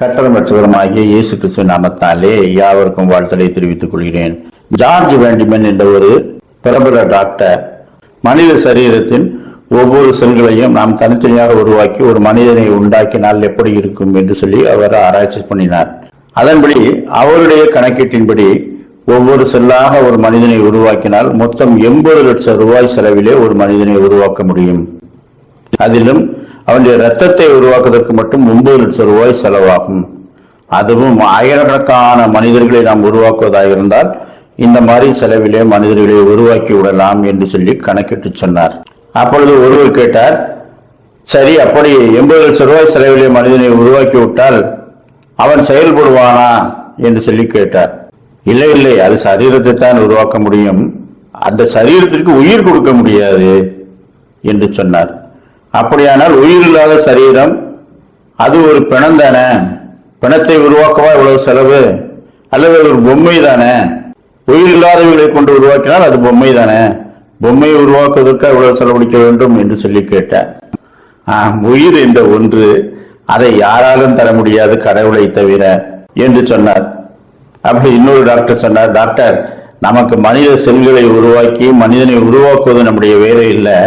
கட்டளம் ரட்சகரமாகிய இயேசு கிறிஸ்துவ நாமத்தாலே யாவருக்கும் வாழ்த்தலை தெரிவித்துக் கொள்கிறேன். ஜார்ஜ் வேண்டிமன் என்ற ஒரு பிரபல டாக்டர் மனித சரீரத்தின் ஒவ்வொரு செல்களையும் நாம் தனித்தனியாக உருவாக்கி ஒரு மனிதனை உண்டாக்கினால் எப்படி இருக்கும் என்று சொல்லி அவர் ஆராய்ச்சி பண்ணினார். அதன்படி அவருடைய கணக்கீட்டின்படி ஒவ்வொரு செல்லாக ஒரு மனிதனை உருவாக்கினால் மொத்தம் எண்பது லட்சம் ரூபாய் செலவிலே ஒரு மனிதனை உருவாக்க முடியும். அதிலும் அவனுடைய ரத்தத்தை உருவாக்குவதற்கு மட்டும் ஒன்பது லட்சம் ரூபாய் செலவாகும். அதுவும் ஆயிரக்கணக்கான மனிதர்களை நாம் உருவாக்குவதாக இருந்தால் இந்த மாதிரி செலவிலே மனிதர்களை உருவாக்கி விடலாம் என்று சொல்லி கணக்கிட்டு சொன்னார். அப்பொழுது ஒருவர் கேட்டார் சரி அப்படி எண்பது லட்சம் ரூபாய் செலவிலே மனிதனை உருவாக்கி விட்டால் அவன் செயல்படுவானா? என்று சொல்லி கேட்டார். இல்லை இல்லை அது சரீரத்தை தான் உருவாக்க முடியும். அந்த சரீரத்திற்கு உயிர் கொடுக்க முடியாது என்று சொன்னார். அப்படியானால் உயிர் இல்லாத சரீரம் அது ஒரு பிணம் தானே? பிணத்தை உருவாக்கவா இவ்வளவு செலவு? அல்லது ஒரு பொம்மை தானே? உயிர் இல்லாதவர்களை கொண்டு உருவாக்கினால் அது பொம்மை தானே? பொம்மையை உருவாக்குவதற்கு இவ்வளவு செலவழிக்க வேண்டும் என்று சொல்லி கேட்டார். உயிர் என்ற ஒன்று அதை யாராலும் தர முடியாது கடவுளை தவிர என்று சொன்னார். அப்படி இன்னொரு டாக்டர் சொன்னார் டாக்டர் நமக்கு மனித செல்களை உருவாக்கி மனிதனை உருவாக்குவது நம்முடைய வேலை இல்லை.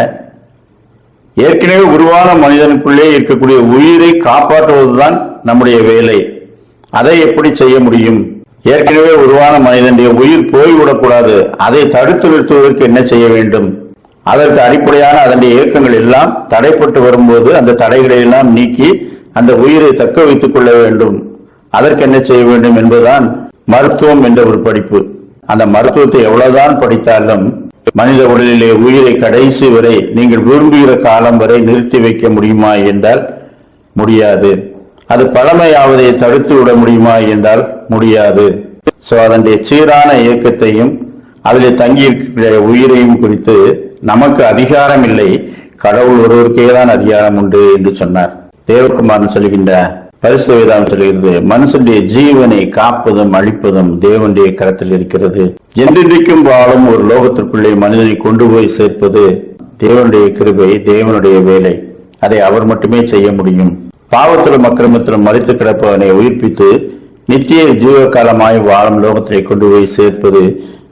ஏற்கனவே உருவான மனிதனுக்குள்ளே இருக்கக்கூடிய உயிரை காப்பாற்றுவதுதான் நம்முடைய வேலை. அதை எப்படி செய்ய முடியும்? ஏற்கனவே உருவான மனிதனுடைய உயிர் போய்விடக்கூடாது. அதை தடுத்து நிறுத்துவதற்கு என்ன செய்ய வேண்டும்? அதற்கு அடிப்படையான அதனுடைய இயக்கங்கள் எல்லாம் தடைப்பட்டு வரும்போது அந்த தடைகளை எல்லாம் நீக்கி அந்த உயிரை தக்க வைத்துக் கொள்ள வேண்டும். அதற்கு என்ன செய்ய வேண்டும் என்பதுதான் மருத்துவம் என்ற ஒரு படிப்பு. அந்த மருத்துவத்தை எவ்வளவுதான் படித்தாலும் மனித உடலிலே உயிரை கடைசி வரை நீங்கள் விரும்புகிற காலம் வரை நிறுத்தி வைக்க முடியுமா என்றால் முடியாது. அது பழமையாவதை தடுத்து விட முடியுமா என்றால் முடியாது. சோ அதனுடைய சீரான இயக்கத்தையும் அதில் தங்கியிருக்கிற உயிரையும் குறித்து நமக்கு அதிகாரம் இல்லை. கடவுள் ஒருவருக்கே தான் அதிகாரம் உண்டு என்று சொன்னார். தேவகுமாரன் சொல்கின்ற பரிசு வேதாம் சொல்கிறது மனுஷனுடைய ஜீவனை காப்பதும் அழிப்பதும் தேவனுடைய கரத்தில் இருக்கிறது. என்றென்றைக்கும் வாழும் ஒரு லோகத்திற்குள்ளே மனிதனை கொண்டு போய் சேர்ப்பது தேவனுடைய கிருபை தேவனுடைய வேலை. அதை அவர் மட்டுமே செய்ய முடியும். பாவத்திலும் அக்கிரமத்திலும் மறித்து கிடப்பவனை உயிர்ப்பித்து நித்திய ஜீவகாலமாய் வாழும் லோகத்தை கொண்டு போய் சேர்ப்பது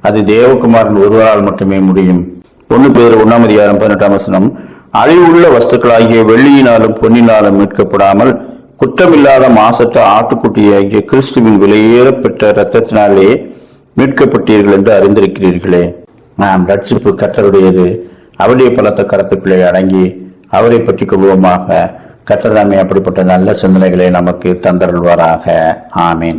அது தேவகுமாரன் ஒருவரால் மட்டுமே முடியும். ஒன்று பேர் ஒன்னாம் அதிகாரம் பதினெட்டாம் வசனம் அழிவுள்ள வஸ்துக்களாகிய வெள்ளியினாலும் பொன்னினாலும் மீட்கப்படாமல் குற்றமில்லாத மாசற்ற ஆட்டுக்குட்டியாகிய கிறிஸ்துவின் வெளியேறப்பெற்ற இரத்தத்தினாலே மீட்கப்பட்டீர்கள் என்று அறிந்திருக்கிறீர்களே. நாம் ரட்சிப்பு கத்தருடையது அவருடைய பலத்த கரத்துக்குள்ளே அடங்கி அவரை பற்றி கொள்வோமாக. கத்ததாமே அப்படிப்பட்ட நல்ல சிந்தனைகளை நமக்கு தந்தருள்வாராக. ஆமீன்.